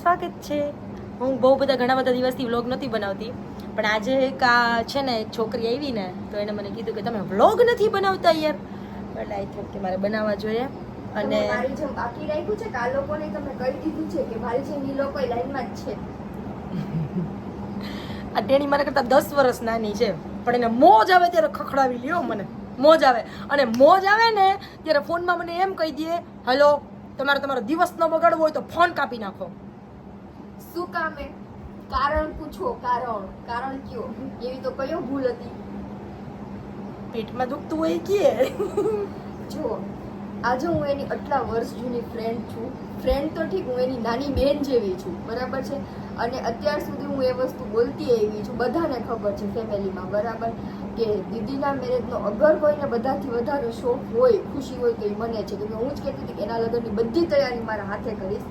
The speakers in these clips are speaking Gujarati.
સ્વાગત છે. હું બહુ બધા ઘણા બધા દિવસથી વ્લોગ નથી બનાવતી પણ આજે એક આ છે ને એક છોકરી આવી ને તો એને મને કીધું કે તમે વ્લોગ નથી બનાવતા યાર. એટલે આઈ થિંક કે મારે બનાવવા જોઈએ. અને મારી જેમ બાકી રાખ્યું છે કે આ લોકોને તમે કહી દીધું છે કે મારી જેમ ઈ લોકો લાઈનમાં જ છે. આ ટેણી મારા કરતાં દસ વર્ષ નાની છે. પણ એને મોજ આવે ત્યારે ખખડાવી લ્યો મને. મોજ આવે. અને મોજ આવે ને ત્યારે ફોનમાં મને એમ કહી દે હલો તમારે તમારો દિવસ ન બગાડવો હોય તો ફોન કાપી નાખો. શું કામે કારણ પૂછો કારણ. કારણ કયો? એવી તો કયો ભૂલ હતી? પેટમાં દુખતું હોય કે જો આજે હું એની આટલા વર્ષ જૂની ફ્રેન્ડ છું. ફ્રેન્ડ તો ઠીક હું એની નાની બેન જેવી છું બરાબર છે? અને અત્યાર સુધી હું એ વસ્તુ બોલતી આવી છું બધાને ખબર છે ફેમિલીમાં બરાબર? કે દીદીના મેરેજનો અગર કોઈને બધાથી વધારે શોખ હોય ખુશી હોય તો એ મને છે. કે હું જ કહેતી હતી કે એના લગ્નની બધી તૈયારી મારા હાથે કરીશ.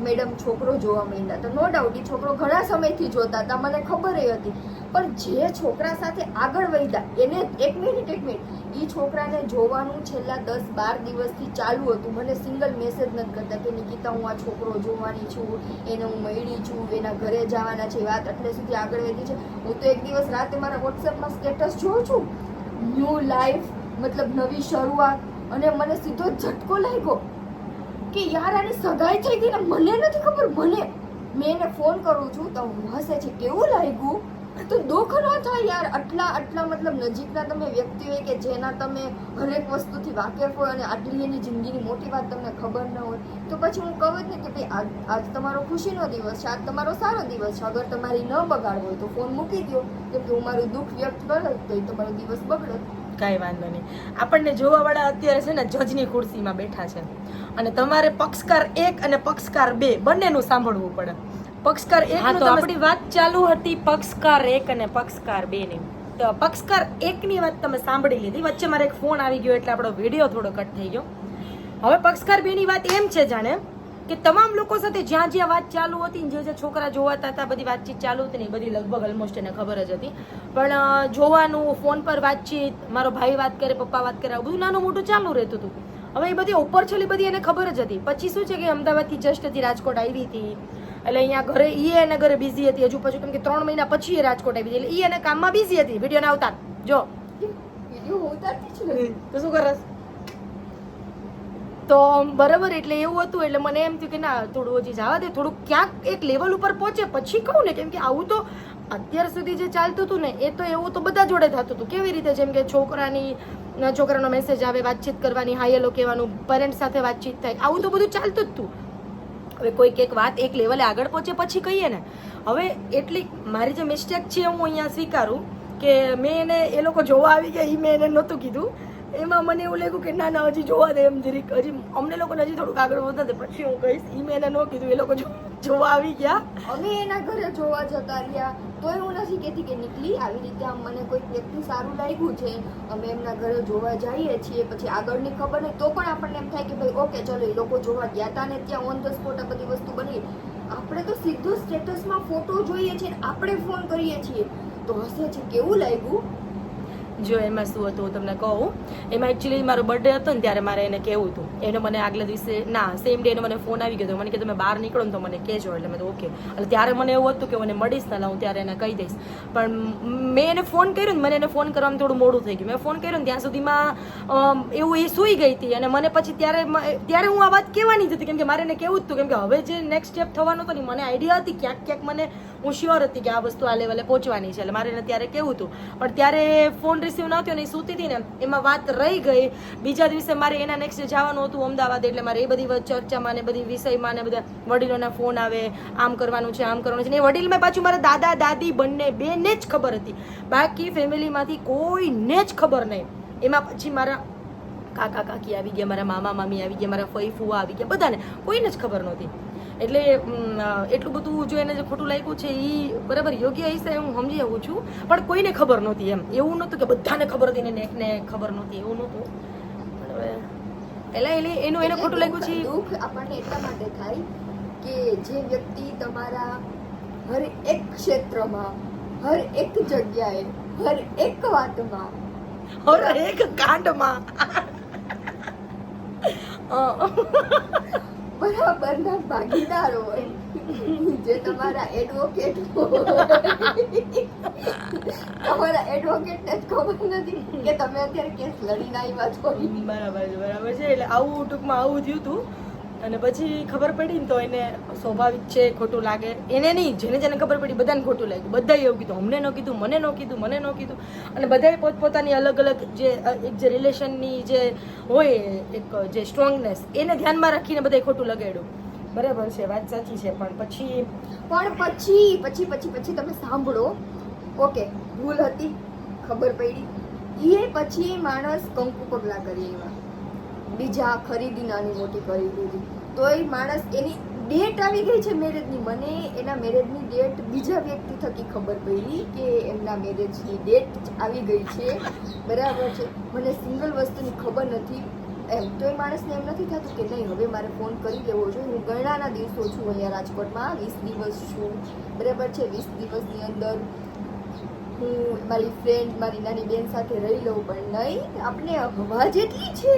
મેડમ છોકરો જોવા માંડ્યા તો નો ડાઉટ એ છોકરો ઘણા સમયથી જોતા હતા. મને ખબર હતી. પણ જે છોકરા સાથે આગળ વધ્યા, એને એક મિનિટ એક મિનિટ એ છોકરાને જોવાનું છેલ્લા દસ બાર દિવસથી ચાલુ હતું. મને સિંગલ મેસેજ નથી કરતા કે, નિકિતા, હું આ છોકરો જોવાની છું. એને હું મળી છું. એના ઘરે જવાના છે. વાત એટલે સુધી આગળ વધી છે. હું તો એક દિવસ રાતે મારા વોટ્સએપમાં સ્ટેટસ જોઉં છું. ન્યૂ લાઈફ મતલબ નવી શરૂઆત. અને મને સીધો ઝટકો લાગ્યો. કે યાર, આની સગાઈ થઈ ગઈ ને મને નથી ખબર, મને. મેં એને ફોન કરું છું તો હસે છે. કેવું લાગ્યું? તો દુઃખ ન થાય યાર. આટલા આટલા મતલબ નજીકના તમે વ્યક્તિ હોય કે જેના તમે હરેક વસ્તુથી વાકેફ હોય અને આટલી એની જિંદગીની મોટી વાત તમને ખબર ન હોય, તો પછી હું કહું જ ને કે ભાઈ, આજ આજ તમારો ખુશીનો દિવસ છે, આજ તમારો સારો દિવસ છે. અગર તમારી ન બગાડવો હોય તો ફોન મૂકી દો કેમ કે હું મારું દુઃખ વ્યક્ત કરો તો એ તમારો દિવસ બગડે. કાંઈ વાંધો નહીં. આપણને જોવાવાળા અત્યારે છે ને જજની ખુરશીમાં બેઠા છે. અને તમારે પક્ષકાર એક અને પક્ષકાર બે બંનેનું સાંભળવું પડે. પક્ષકાર એક તો આપણી વાત ચાલુ હતી પક્ષકાર એક અને પક્ષકાર બે ની તો પક્ષકાર એક ની વાત તમે સાંભળી લીધી. વચ્ચે મારે એક ફોન આવી ગયો એટલે આપણો વીડિયો થોડો કટ થઈ ગયો. હવે પક્ષકાર બે ની વાત એમ છે જાણે કે તમામ લોકો સાથે જ્યાં જ્યાં વાત ચાલુ હતી ને જે જે છોકરા જોવાતા હતા બધી વાતચીત ચાલુ હતી ને બધી લગભગ ઓલમોસ્ટ એને ખબર જ હતી. પણ જોવાનું ફોન પર વાતચીત મારો ભાઈ વાત કરે પપ્પા વાત કરે આવું બધું નાનું મોટું ચાલુ રહેતું હતું. હવે એ બધી ઉપર છેલ્લી બધી એને ખબર જ હતી. પછી શું છે કે અમદાવાદથી જસ્ટ હતી રાજકોટ આવી હતી. એટલે અહીંયા ઘરે ઈ એના ઘરે બિઝી હતી. હજુ પછી કેમ કે ત્રણ મહિના પછી એ રાજકોટ આવી હતી. એટલે ઈ એને કામમાં બિઝી હતી. વીડિયો ના આવતા જો તો શું કરસ? તો બરાબર, એટલે એવું હતું, એટલે મને એમ થયું કે ના, થોડું હજી જવા દે થોડું ક્યાંક એક લેવલ ઉપર પહોંચે. પછી કહું ને, કેમ કે આવું તો અત્યાર સુધી જે ચાલતું હતું ને, એ તો એવું તો બધા જોડે થતું હતું. કેવી રીતે? જેમ કે છોકરાની છોકરાનો મેસેજ આવે, વાતચીત કરવાની હાય હેલો કહેવાનું પેરેન્ટ્સ સાથે વાતચીત થાય. આવું તો બધું ચાલતું જ હતું. હવે કોઈક એક વાત એક લેવલે આગળ પહોંચે, પછી કહીએ ને. હવે એટલી, મારી જે મિસ્ટેક છે, હું અહીંયા સ્વીકારું કે મેં એને, એ લોકો જોવા આવી ગયા એ મેં એને નહોતું કીધું. એમાં મને એવું લાગ્યું કે ના ના, હજી જોવા દે એમ જરીક. હજી અમને લોકોને હજી થોડુંક આગળ વધતા પછી હું કહીશ એ મેં એને ન કીધું, એ લોકો જોવા આવી ગયા. અમે એના ઘરે જોવા જતા રહ્યા. તોય હું નથી કહેતી કે નીકળી આવી રીતે. આમ મને કોઈ વ્યક્તિ સારું લાગ્યું છે, અમે એમના ઘરે જોવા જઈએ છીએ, પછી આગળની ખબર નહીં. તો પણ આપણને એમ થાય કે ભાઈ, ઓકે, ચલો, એ લોકો જોવા ગયા હતા ને ત્યાં ઓન ધ સ્પોટ આ બધી વસ્તુ બની. આપણે તો સીધું સ્ટેટસમાં ફોટો જોઈએ છીએ આપણે ફોન કરીએ છીએ. તો હશે છે, કેવું લાગ્યું? જો એમાં શું હતું તમને કહું. એમાં એકચ્યુઅલી મારો બર્થડે હતો ને ત્યારે મારે એને કહેવું હતું. એને મને આગલા દિવસે, ના સેમ ડે એનો મને ફોન આવી ગયો હતો. મને કે તમે બહાર નીકળો ને તો મને કહેજો. એટલે મેં તો ઓકે એટલે ત્યારે મને એવું હતું કે મને મળીશ ને હું ત્યારે એને કહી દઈશ. પણ મેં એને ફોન કર્યો ને, મને એને ફોન કરવામાં થોડું મોડું થઈ ગયું. મેં ફોન કર્યો ને, ત્યાં સુધીમાં એવું એ સૂઈ ગઈ હતી. અને મને પછી ત્યારે ત્યારે હું આ વાત કહેવાની જ હતી. કેમ કે મારે એને કહેવું જ હતું. કેમ કે હવે જે નેક્સ્ટ સ્ટેપ થવાનું હતું ને, મને આઈડિયા હતી, ક્યાંક ક્યાંક મને હું શ્યોર હતી કે આ વસ્તુ આ લેવલે પહોંચવાની છે, એટલે મારે એને ત્યારે કેવું હતું. પણ ત્યારે ફોન રિસીવ ન થયો ને સૂતી હતી ને, એમાં વાત રહી ગઈ. બીજા દિવસે મારે એના નેક્સ્ટ જવાનું હતું અમદાવાદ, એટલે મારે એ બધી ચર્ચામાં ને બધી વિષયમાં ને બધા વડીલોના ફોન આવે, આમ કરવાનું છે, આમ કરવાનું છે. ને એ વડીલમાં પાછું મારા દાદા, દાદી, બંને, બેને જ ખબર હતી. બાકી ફેમિલીમાંથી કોઈને જ ખબર નહીં. એમાં પછી મારા કાકા, કાકી આવી ગયા, મારા મામા, મામી આવી ગયા, મારા ફઈ ફુવા આવી ગયા, બધાને કોઈને જ ખબર નહોતી. એટલે એટલું બધું જો એને જે ખોટું લાગ્યું છે એ બરાબર યોગ્ય હિસાબે હું સમજી આવું છું. પણ કોઈને ખબર નહોતી એમ. એવું નહોતું કે બધાને ખબર હતી ને એકને ખબર નહોતી એવું નહોતું. એટલે એટલે એનું એને ખોટું લાગ્યું છે દુઃખ આપણને એટલા માટે થાય કે જે વ્યક્તિ તમારા હર એક ક્ષેત્રમાં હર એક જગ્યાએ હર એક વાતમાં હર એક કાંડમાં. બરાબરના ભાગીદાર હોય. જે તમારા એડવોકેટ તમારા એડવોકેટને જ ખબર નથી કે તમે અત્યારે કેસ લડીને આવ્યા છો. બરાબર છે બરાબર છે. એટલે આવું ટૂંકમાં આવું થયું હતું અને પછી ખબર પડી ને તો એને સ્વાભાવિક છે, ખોટું લાગે. એને નહીં, જેને જેને ખબર પડી બધાને ખોટું લાગ્યું. બધાએ એવું કીધું, અમને ન કીધું, મને ન કીધું, મને ન કીધું. અને બધાએ પોતપોતાની અલગ અલગ જે, એક જે રિલેશનની જે હોય, એક જે સ્ટ્રોંગનેસ, એને ધ્યાનમાં રાખીને બધાએ ખોટું લગાડ્યું. બરાબર છે, વાત સાચી છે, પણ પછી પણ પછી પછી પછી પછી તમે સાંભળો. ઓકે, ભૂલ હતી, ખબર પડી. એ પછી માણસ કંકુ પગલા કરી એવા. બીજા ખરીદી નાની મોટી કરી દીધી તોય માણસ એની ડેટ આવી ગઈ છે મેરેજની મને એના મેરેજની ડેટ બીજા વ્યક્તિ થકી ખબર પડી કે એમના મેરેજની ડેટ આવી ગઈ છે. બરાબર છે. મને સિંગલ વસ્તુની ખબર નથી. એમ તો એ માણસને એમ નથી થતું કે નહીં, હવે મારે ફોન કરી લેવો જોઈએ હું ગણાના દિવસો છું અહીંયા રાજકોટમાં, વીસ દિવસ છું. બરાબર છે. વીસ દિવસની અંદર હું, મારી ફ્રેન્ડ મારી નાની બેન સાથે રહી લઉં, પણ નહીં આપણે હવા જેટલી છે?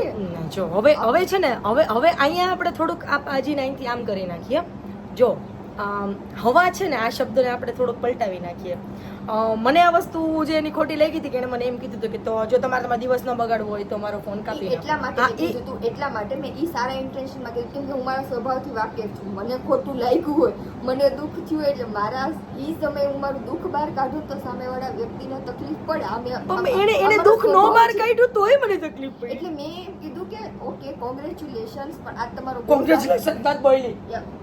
જો, હવે હવે છે ને, હવે હવે અહીંયા આપણે થોડુંક આ આજીને અહીંથી આમ કરી નાખીએ. જો હવા છે ને આ શબ્દને આપણે થોડોક પલટાવી નાખીએ. મને આ વસ્તુ જે એની ખોટી લાગી હતી કે એને મને એમ કીધું હતું કે તો જો તમારે તમારો દિવસ ન બગાડવો હોય તો મારો ફોન કાપી એટલા માટે મેં કીધું હતું એટલા માટે મેં ઈ સારા ઇન્ટેન્શનમાં કીધું કેમ કે હું મારા સ્વભાવથી વાકેફ છું. મને ખોટું લાગ્યું હોય મને દુઃખ થયું એટલે મારા ઈ સમયે હું મારું દુઃખ બહાર કાઢું તો સામેવાળા વ્યક્તિને તકલીફ પડે. આમે પણ એને એને દુઃખ નો બહાર કાઢ્યું તોય મને તકલીફ પડી. એટલે મેં કીધું ઓકે કોંગ્રેચ્યુલેશન્સ પણ આ તમારો કોંગ્રેચ્યુલેશન બાદ બોલી.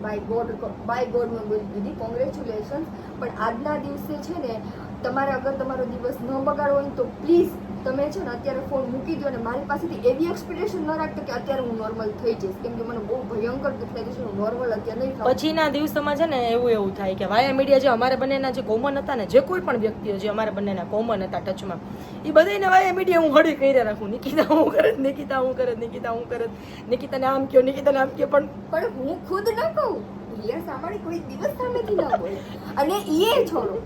બાય ગોડ બાય ગોડ મેં બોલી દીધી. કોંગ્રેચ્યુલેશન્સ પણ આજના દિવસે છે ને તમારે અગર તમારો દિવસ ન બગાડવો હોય તો પ્લીઝ તમે છે ને અત્યારે ફોન મૂકી દો અને મારી પાસેથી એવી એક્સપેક્ટેશન ન રાખતો કે અત્યારે હું નોર્મલ થઈ જઈશ. કેમ કે મને બહુ ભયંકર દુઃખ લાગે છે હું નોર્મલ અત્યારે નહીં પછીના દિવસોમાં છે ને એવું એવું થાય કે વાયા મીડિયા જે અમારા બંનેના જે કોમન હતા ને જે કોઈ પણ વ્યક્તિઓ જે અમારા બંનેના કોમન હતા ટચમાં એ બધાને વાયા મીડિયા હું હળી કરી રાખું. નિકિતા હું કરત નિકિતા હું કરત નિકિતા હું કરત. નિકિતાને આમ કયો નિકિતાને આમ કયો પણ પણ હું ખુદ ન કહું. રિયા સામાણી કોઈ દિવસ સામેથી ન બોલે અને એ છોડો.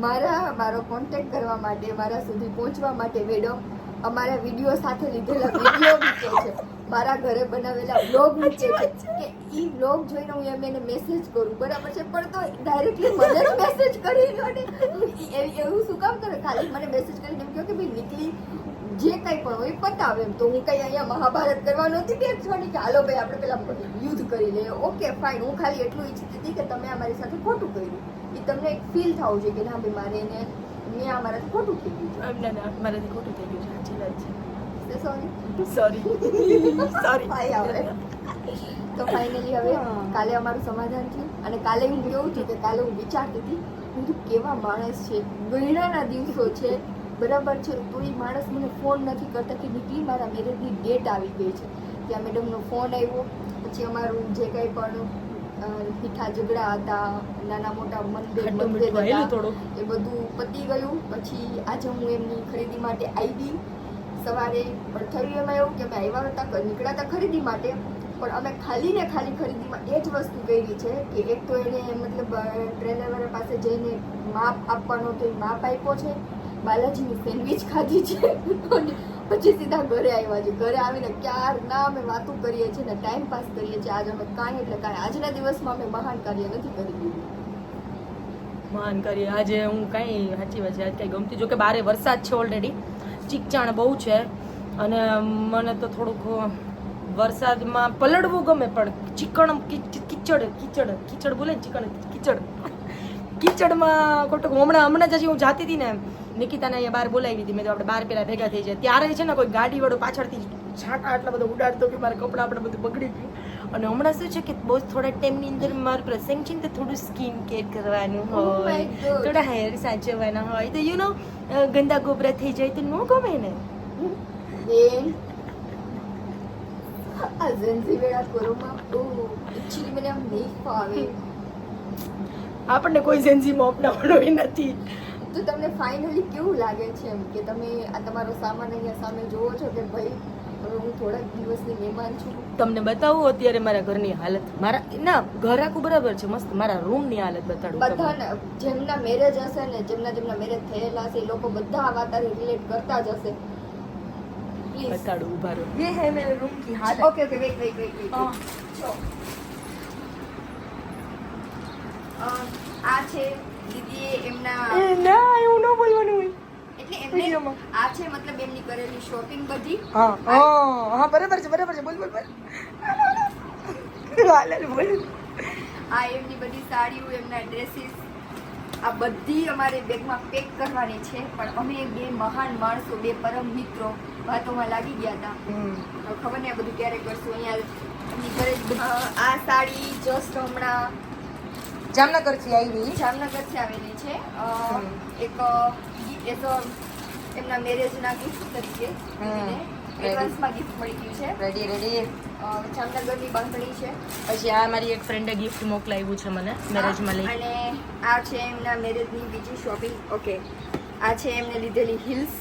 મારા, મારો કોન્ટેક્ટ કરવા માટે, મારા સુધી પહોંચવા માટે મેડમ અમારા વીડિયો સાથે લીધેલા વીડિયો મૂકે છે. મારા ઘરે બનાવેલા બ્લોગ મૂકે છે. કે એ બ્લોગ જોઈને હું એમ એને મેસેજ કરું, બરાબર છે? પણ તો ડાયરેક્ટલી મને મેસેજ કરી લો એવી- શું કામ કરે? ખાલી મને મેસેજ કરીને એમ કહ્યું કે ભાઈ, નીકળી, જે કંઈ પણ હોય પતાવે એમ. તો હું કંઈ અહીંયા મહાભારત કરવા નહોતી બેસવાની કે, હાલો ભાઈ, આપણે પેલા યુદ્ધ કરી લઈએ. ઓકે ફાઇન હું ખાલી એટલું ઈચ્છતી હતી કે તમે અમારી સાથે ખોટું કર્યું. તમને એક ફીલ થવું જોઈએ કે ના ભાઈ મારે એને મેં આ મારાથી ખોટું થઈ ગયું છે. ના ના મારાથી ખોટું થઈ ગયું છે. સાચી વાત છે. સોરી સોરી સોરી ભાઈ આવે તો ફાઇનલી હવે કાલે અમારું સમાધાન થયું અને કાલે હું કેવું છું કે કાલે હું વિચારતી હતી હું કેવા માણસ છે? ગયડાના દિવસો છે. બરાબર છે. તો એ માણસ મને ફોન નથી કરતા કે નીકળી મારા મેરેજની ડેટ આવી ગઈ છે. ત્યાં મેડમનો ફોન આવ્યો. પછી અમારું જે કંઈ પણ મીઠા ઝઘડા હતા નાના મોટા મંદિર થોડુંક? એ બધું પતી ગયું. પછી આજે હું એમની ખરીદી માટે આવી સવારે એમાં એવું કે અમે આવ્યા હતા નીકળ્યા હતા ખરીદી માટે. પણ અમે ખાલી ને ખાલી ખરીદીમાં એ જ વસ્તુ કરી છે કે એક તો એને મતલબ ટ્રેનરવાળા પાસે જઈને માપ આપવાનો તો એ માપ આપ્યો છે. બાલાજીની સેન્ડવિચ ખાધી છે. પછી સીધા ઘરે આવ્યા છે. ઘરે આવીને ક્યાર ના અમે વાતો કરીએ છીએ ને ટાઈમ પાસ કરીએ છીએ. આજ અમે કાંઈ એટલે કાંઈ. આજના દિવસમાં અમે મહાન કાર્ય નથી કરી દીધું. મહાન કાર્ય. આજે હું કાંઈ સાચી વાત છે, આજ કાંઈ ગમતી. જો કે બારે વરસાદ છે ઓલરેડી ચીકચાણ બહુ છે. અને મને તો થોડુંક વરસાદમાં પલળવું ગમે, પણ ચીકણ કિચડ કિચડ કિચડ બોલે ને ચીકણ, કિચડ. કિચડમાં ખોટું હમણાં હમણાં જ હું જાતી હતી ને નિકિતાને અહીંયા બહાર બોલાવી હતી મેં તો આપણે બહાર પેલા ભેગા થઈ જાય. ત્યારે છે ને કોઈ ગાડી વાળો પાછળથી છાંટા આટલા બધા ઉડાડતો કે મારા કપડાં આપણે બધું બગડી ગયું. અને હમણાં શું છે કે બહુ થોડા ટાઈમની અંદર મારું પ્રસંગ છે ને તો થોડું સ્કિન કેર કરવાનું Oh હોય. થોડા હેર સાચવવાના હોય. તો યુ નો ગંદા ગોબરા થઈ જાય તો ન ગમે ને? આપણને કોઈ સેન્સીમાં અપનાવવાનો નથી. તો તમને ફાઇનલી કેવું લાગે છે એમ? કે તમે આ તમારો સામાન અહીંયા સામે જોવો છો કે ભાઈ હું થોડાક દિવસની મહેમાન છું? તમને બતાવું અત્યારે મારા ઘરની હાલત. મારા ના ઘર આખું બરાબર છે મસ્ત. મારા રૂમની હાલત બતાડું બધાને જેમના મેરેજ હશે ને જેમના જેમના મેરેજ થયેલા હશે એ લોકો બધા આ વાત રિલેટ કરતા જ હશે. બતાડું ઊભા રહો. યે હે મેરે રૂમ કી હાલત. Okay okay wait wait wait wait આ છે દીદીએ એમના ના એવું ન બોલવાનું હોય. એટલે એમને આ છે મતલબ એમની કરેલી શોપિંગ બધી? હા હા હા બરાબર છે બરાબર છે. બોલ બોલ બોલ. હાલ, બોલ. આ એમની બધી સાડીઓ એમના ડ્રેસીસ આ બધી અમારે બેગમાં પેક કરવાની છે. પણ અમે બે મહાન માણસો બે પરમ મિત્રો વાતોમાં લાગી ગયા હતા. ખબર નહીં આ બધું ક્યારે કરશું. અહીંયા ઘરે આ સાડી જસ્ટ હમણાં જામનગરથી આવી જામનગરથી આવેલી છે. એક એઝ તો એમના મેરેજના ગિફ્ટ તરીકે એડવાન્સમાં ગિફ્ટ મળી ગયું છે. રેડી રેડી જામનગરની બંધણી છે. પછી આ મારી એક ફ્રેન્ડે ગિફ્ટ મોકલાવ્યું છે મને મેરેજમાં લઈ. અને આ છે એમના મેરેજની બીજી શોપિંગ ઓકે આ છે એમને લીધેલી હિલ્સ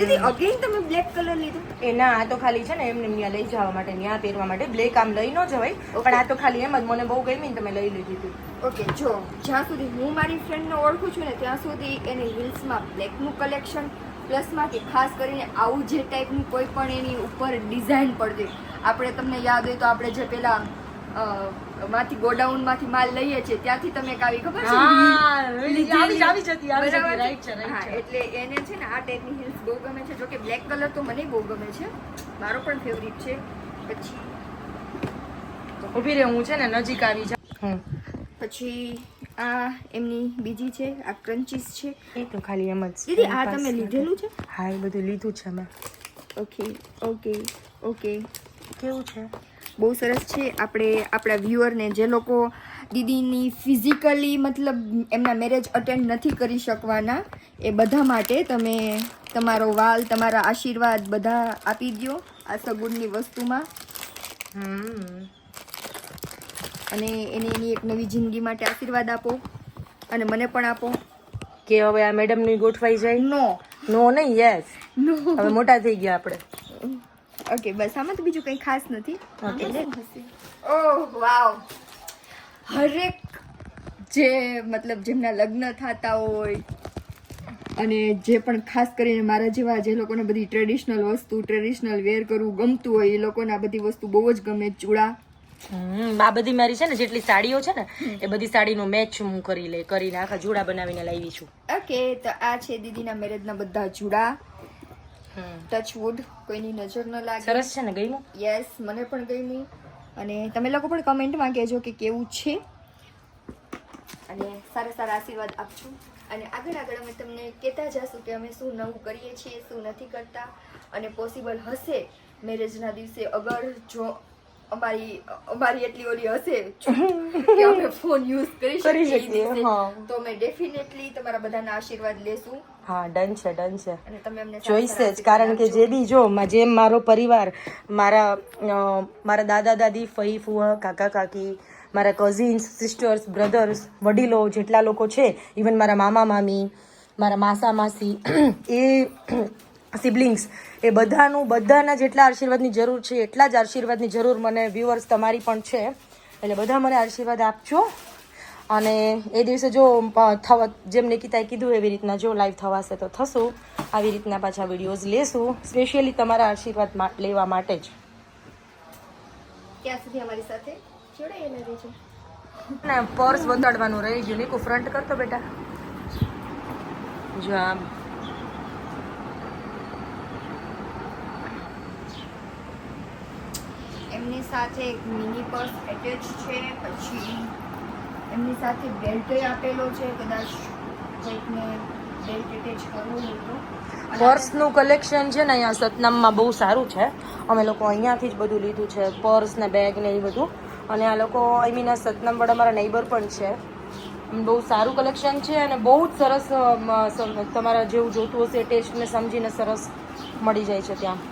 દીદી અગેન તમે બ્લેક કલર લીધું? એ ના આ તો ખાલી છે ને એમને ત્યાં લઈ જવા માટે ત્યાં પહેરવા માટે. બ્લેક આમ લઈ ન જવાય પણ આ તો ખાલી એમ જ. મને બહુ ગમી ને તમે લઈ લીધી હતી ઓકે જો જ્યાં સુધી હું મારી ફ્રેન્ડને ઓળખું છું ને ત્યાં સુધી એની હિલ્સમાં બ્લેકનું કલેક્શન પ્લસમાં કે ખાસ કરીને આવું જે ટાઈપનું કોઈ પણ એની ઉપર ડિઝાઇન પડતી આપણે તમને યાદ હોય તો આપણે જે પેલા માંથી ગોડાઉનમાંથી માલ લઈએ છીએ ત્યાંથી તમે એક આવી ખબર છે. એટલે એને છે ને આ ટાઈપની હિલ્સ બહુ ગમે છે. જોકે બ્લેક કલર તો મને બહુ ગમે છે. મારો પણ ફેવરિટ છે. પછી ઊભી રહે હું છે ને નજીક આવી જાઉં. પછી આ એમની બીજી છે આ ક્રન્ચીસ છે. એ તો ખાલી એમ જ દીદી આ તમે લીધેલું છે? હા એ બધું લીધું છે મેં. ઓકે ઓકે ઓકે કેવું છે? બહુ સરસ છે. આપણે આપણા વ્યુઅરને જે લોકો દીદીની ફિઝિકલી મતલબ એમના મેરેજ અટેન્ડ નથી કરી શકવાના એ બધા માટે તમે તમારો વાલ તમારા આશીર્વાદ બધા આપી દો આ સગુણની વસ્તુમાં. હમ અને એને એની એક નવી જિંદગી માટે આશીર્વાદ આપો અને મને પણ આપો. કે હવે આ મેડમની ગોઠવાઈ જાય? નો. નો નહીં યસ. નો. હવે મોટા થઈ ગયા આપણે. ઓકે બસ આમાં તો બીજું કંઈ ખાસ નથી. ઓહ વાવ. હરેક જે મતલબ જેમના લગ્ન થતા હોય અને જે પણ ખાસ કરીને મારા જેવા જે લોકોને બધી ટ્રેડિશનલ વસ્તુ ટ્રેડિશનલ વેર કરવું ગમતું હોય એ લોકોને આ બધી વસ્તુ બહુ જ ગમે ચૂડા. આ બધી મારી છે ને જેટલી સાડીઓ છે ને એ બધી સાડીનો મેચ હું કરી લે કરીને આખા જુડા બનાવીને લાવી છું. ઓકે તો આ છે દીદીના મેરેજના બધા હમ. ટચ વુડ કોઈની નજર ન લાગે. સરસ છે ને ગઈમું યસ મને પણ ગઈમું અને તમે લોકો પણ કમેન્ટમાં કહેજો કે કેવું છે. અને સારા સારા આશીર્વાદ આપજો. અને આગળ આગળ અમે તમને કહેતા જશું કે અમે શું નવું કરીએ છીએ શું નથી કરતા. અને પોસિબલ હશે મેરેજના દિવસે અગર જો અમારી અમારી એટલી ઓલી હશે કે અમે ફોન યુઝ કરી શકીએ. તો અમે ડેફિનેટલી તમારા બધાના આશીર્વાદ લેશું. હા ડન છે ડન છે. અને તમે અમને જોઈશે જ કારણ કે જે બી જો જેમ મારો પરિવાર મારા મારા દાદા દાદી ફઈ ફુવા કાકા કાકી મારા કઝિન્સ સિસ્ટર્સ બ્રધર્સ વડીલો જેટલા લોકો છે ઇવન મારા મામા મામી મારા માસા માસી એ સિબ્લિંગ્સ એ બધાનું બધાના જેટલા આશીર્વાદની જરૂર છે એટલા જ આશીર્વાદની જરૂર મને વ્યુઅર્સ તમારી પણ છે. એટલે બધા મને આશીર્વાદ આપજો. અને એ દિવસે જો થવા જેમ નિકિતાએ કીધું એવી રીતના જો લાઈવ થવાશે તો થશું. આવી રીતના પાછા વિડીયોઝ લેશું. સ્પેશિયલી તમારા આશીર્વાદ લેવા માટે જ. ત્યાં સુધી અમારી સાથે જોડાયેલા રહેજો. ને પર્સ બતાડવાનું રહી ગયું. નીકુ ફ્રન્ટ કરતો બેટા. જો આમ એમની સાથે એક મિની પર્સ એટેચ છે, પછી એમની સાથે બેલ્ટ આપેલો છે, કદાચ કોઈકને બેલ્ટ એટેચ કરવું હોય તો. પર્સનું કલેક્શન છે ને અહીંયા સતનામમાં બહુ સારું છે. અમે લોકો અહીંયાથી જ બધું લીધું છે પર્સ ને બેગ ને એ બધું. અને આ લોકો આઈ મીન આ સતનામવાળા મારા નેબર પણ છે. બહુ સારું કલેક્શન છે અને બહુ જ સરસ તમારા જેવું જોતું હશે ટેસ્ટને સમજીને સરસ મળી જાય છે ત્યાં.